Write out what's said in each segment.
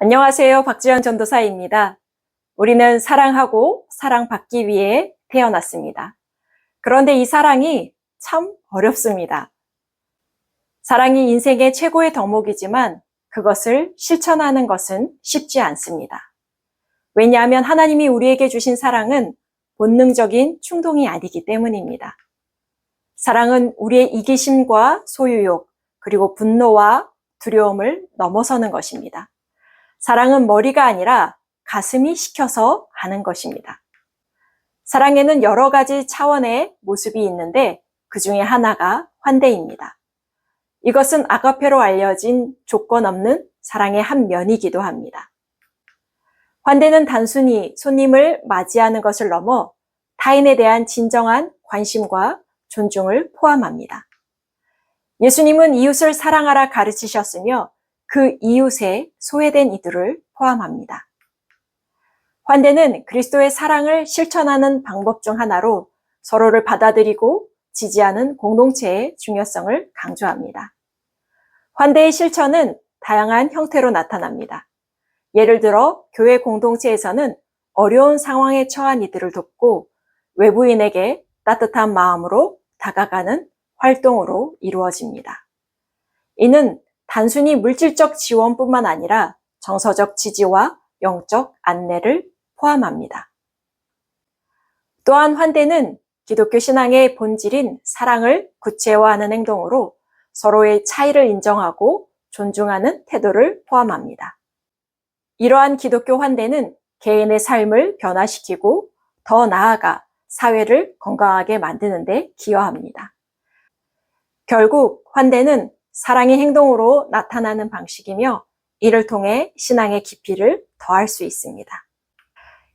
안녕하세요. 박지현 전도사입니다. 우리는 사랑하고 사랑받기 위해 태어났습니다. 그런데 이 사랑이 참 어렵습니다. 사랑이 인생의 최고의 덕목이지만 그것을 실천하는 것은 쉽지 않습니다. 왜냐하면 하나님이 우리에게 주신 사랑은 본능적인 충동이 아니기 때문입니다. 사랑은 우리의 이기심과 소유욕, 그리고 분노와 두려움을 넘어서는 것입니다. 사랑은 머리가 아니라 가슴이 시켜서 하는 것입니다. 사랑에는 여러 가지 차원의 모습이 있는데 그 중에 하나가 환대입니다. 이것은 아가페로 알려진 조건 없는 사랑의 한 면이기도 합니다. 환대는 단순히 손님을 맞이하는 것을 넘어 타인에 대한 진정한 관심과 존중을 포함합니다. 예수님은 이웃을 사랑하라 가르치셨으며 그 이웃에 소외된 이들을 포함합니다. 환대는 그리스도의 사랑을 실천하는 방법 중 하나로 서로를 받아들이고 지지하는 공동체의 중요성을 강조합니다. 환대의 실천은 다양한 형태로 나타납니다. 예를 들어 교회 공동체에서는 어려운 상황에 처한 이들을 돕고 외부인에게 따뜻한 마음으로 다가가는 활동으로 이루어집니다. 이는 단순히 물질적 지원뿐만 아니라 정서적 지지와 영적 안내를 포함합니다. 또한 환대는 기독교 신앙의 본질인 사랑을 구체화하는 행동으로 서로의 차이를 인정하고 존중하는 태도를 포함합니다. 이러한 기독교 환대는 개인의 삶을 변화시키고 더 나아가 사회를 건강하게 만드는 데 기여합니다. 결국 환대는 사랑의 행동으로 나타나는 방식이며 이를 통해 신앙의 깊이를 더할 수 있습니다.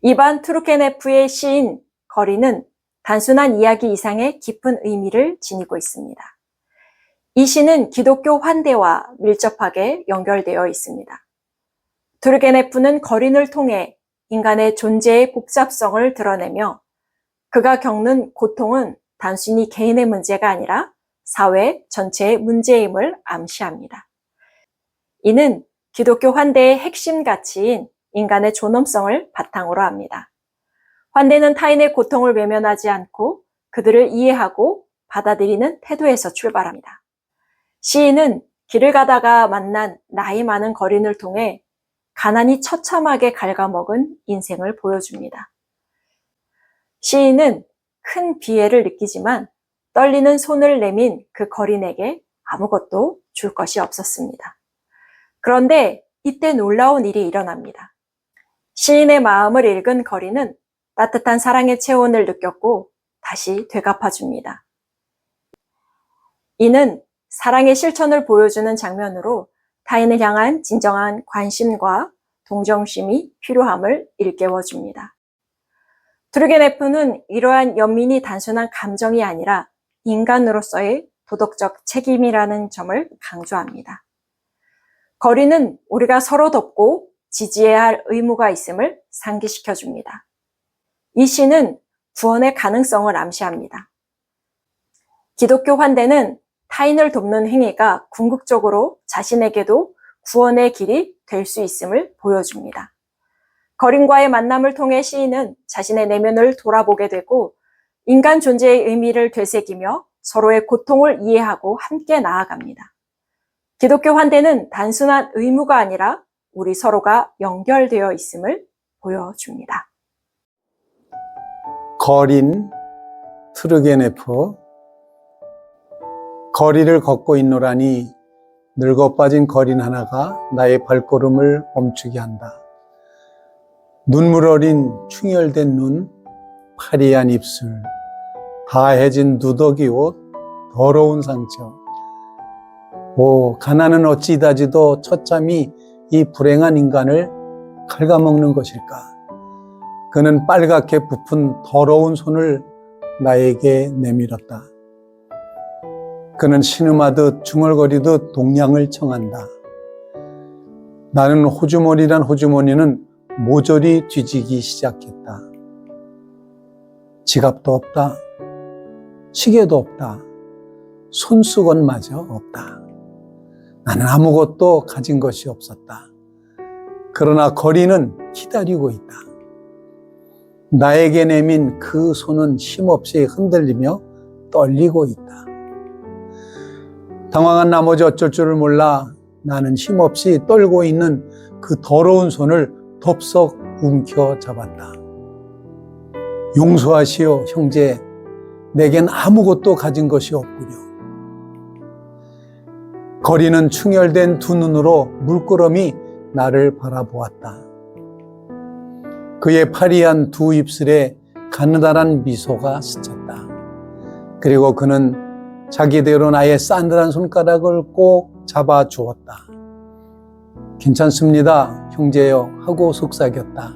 이반 투르케네프의 시인 거리는 단순한 이야기 이상의 깊은 의미를 지니고 있습니다. 이 시는 기독교 환대와 밀접하게 연결되어 있습니다. 투르게네프는 거린을 통해 인간의 존재의 복잡성을 드러내며 그가 겪는 고통은 단순히 개인의 문제가 아니라 사회 전체의 문제임을 암시합니다. 이는 기독교 환대의 핵심 가치인 인간의 존엄성을 바탕으로 합니다. 환대는 타인의 고통을 외면하지 않고 그들을 이해하고 받아들이는 태도에서 출발합니다. 시인은 길을 가다가 만난 나이 많은 거린을 통해 가난이 처참하게 갉아먹은 인생을 보여줍니다. 시인은 큰 비애를 느끼지만 떨리는 손을 내민 그 거린에게 아무것도 줄 것이 없었습니다. 그런데 이때 놀라운 일이 일어납니다. 시인의 마음을 읽은 거린은 따뜻한 사랑의 체온을 느꼈고 다시 되갚아줍니다. 이는 사랑의 실천을 보여주는 장면으로 타인을 향한 진정한 관심과 동정심이 필요함을 일깨워줍니다. 트루게네프는 이러한 연민이 단순한 감정이 아니라 인간으로서의 도덕적 책임이라는 점을 강조합니다. 거리는 우리가 서로 돕고 지지해야 할 의무가 있음을 상기시켜 줍니다. 이 시는 구원의 가능성을 암시합니다. 기독교 환대는 타인을 돕는 행위가 궁극적으로 자신에게도 구원의 길이 될 수 있음을 보여줍니다. 거린과의 만남을 통해 시인은 자신의 내면을 돌아보게 되고 인간 존재의 의미를 되새기며 서로의 고통을 이해하고 함께 나아갑니다. 기독교 환대는 단순한 의무가 아니라 우리 서로가 연결되어 있음을 보여줍니다. 거린 트르게네프 거리를 걷고 있노라니 늙어 빠진 거린 하나가 나의 발걸음을 멈추게 한다. 눈물 어린 충혈된 눈, 파리한 입술, 다해진 누더기 옷, 더러운 상처. 오, 가난은 어찌 다지도 처참히 이 불행한 인간을 갉아먹는 것일까? 그는 빨갛게 부푼 더러운 손을 나에게 내밀었다. 그는 신음하듯 중얼거리듯 동량을 청한다. 나는 호주머니란 호주머니는 모조리 뒤지기 시작했다. 지갑도 없다. 시계도 없다. 손수건마저 없다. 나는 아무것도 가진 것이 없었다. 그러나 거리는 기다리고 있다. 나에게 내민 그 손은 힘없이 흔들리며 떨리고 있다. 당황한 나머지 어쩔 줄을 몰라 나는 힘없이 떨고 있는 그 더러운 손을 덥석 움켜 잡았다. 용서하시오, 형제. 내겐 아무것도 가진 것이 없구려. 거리는 충혈된 두 눈으로 물끄러미 나를 바라보았다. 그의 파리한 두 입술에 가느다란 미소가 스쳤다. 그리고 그는 자기대로 나의 싸늘한 손가락을 꼭 잡아 주었다. 괜찮습니다, 형제여 하고 속삭였다.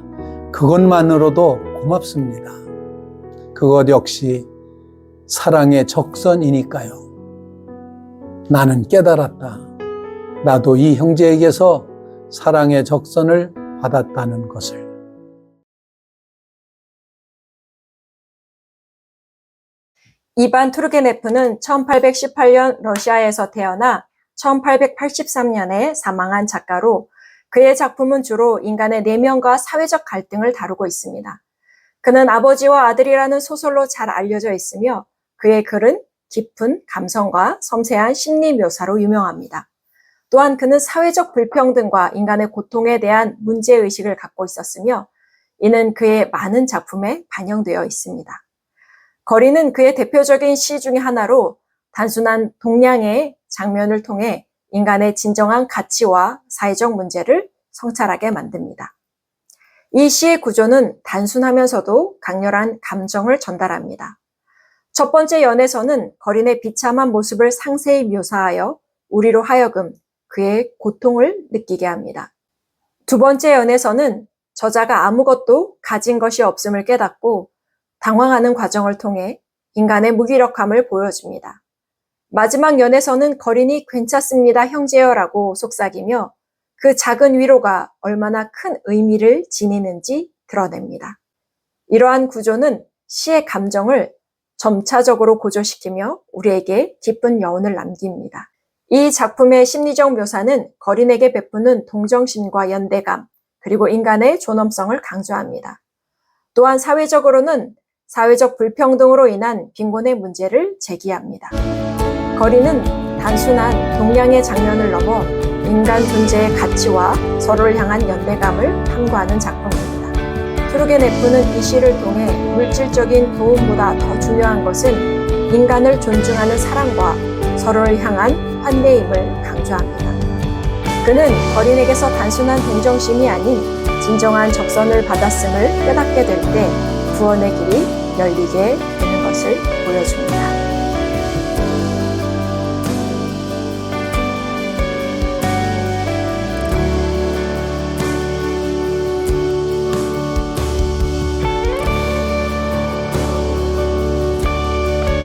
그것만으로도 고맙습니다. 그것 역시 사랑의 적선이니까요. 나는 깨달았다. 나도 이 형제에게서 사랑의 적선을 받았다는 것을. 이반 투르게네프는 1818년 러시아에서 태어나 1883년에 사망한 작가로 그의 작품은 주로 인간의 내면과 사회적 갈등을 다루고 있습니다. 그는 아버지와 아들이라는 소설로 잘 알려져 있으며 그의 글은 깊은 감성과 섬세한 심리 묘사로 유명합니다. 또한 그는 사회적 불평등과 인간의 고통에 대한 문제의식을 갖고 있었으며 이는 그의 많은 작품에 반영되어 있습니다. 거리는 그의 대표적인 시 중의 하나로 단순한 동양의 장면을 통해 인간의 진정한 가치와 사회적 문제를 성찰하게 만듭니다. 이 시의 구조는 단순하면서도 강렬한 감정을 전달합니다. 첫 번째 연에서는 거린의 비참한 모습을 상세히 묘사하여 우리로 하여금 그의 고통을 느끼게 합니다. 두 번째 연에서는 저자가 아무것도 가진 것이 없음을 깨닫고 당황하는 과정을 통해 인간의 무기력함을 보여줍니다. 마지막 연에서는 거린이 괜찮습니다, 형제여라고 속삭이며 그 작은 위로가 얼마나 큰 의미를 지니는지 드러냅니다. 이러한 구조는 시의 감정을 점차적으로 고조시키며 우리에게 기쁜 여운을 남깁니다. 이 작품의 심리적 묘사는 거린에게 베푸는 동정심과 연대감, 그리고 인간의 존엄성을 강조합니다. 또한 사회적으로는 사회적 불평등으로 인한 빈곤의 문제를 제기합니다. 거리는 단순한 동양의 장면을 넘어 인간 존재의 가치와 서로를 향한 연대감을 탐구하는 작품입니다. 투르게네프는 이 시를 통해 물질적인 도움보다 더 중요한 것은 인간을 존중하는 사랑과 서로를 향한 환대임을 강조합니다. 그는 거린에게서 단순한 동정심이 아닌 진정한 적선을 받았음을 깨닫게 될 때 구원의 길이 열리게 되는 것을 보여줍니다.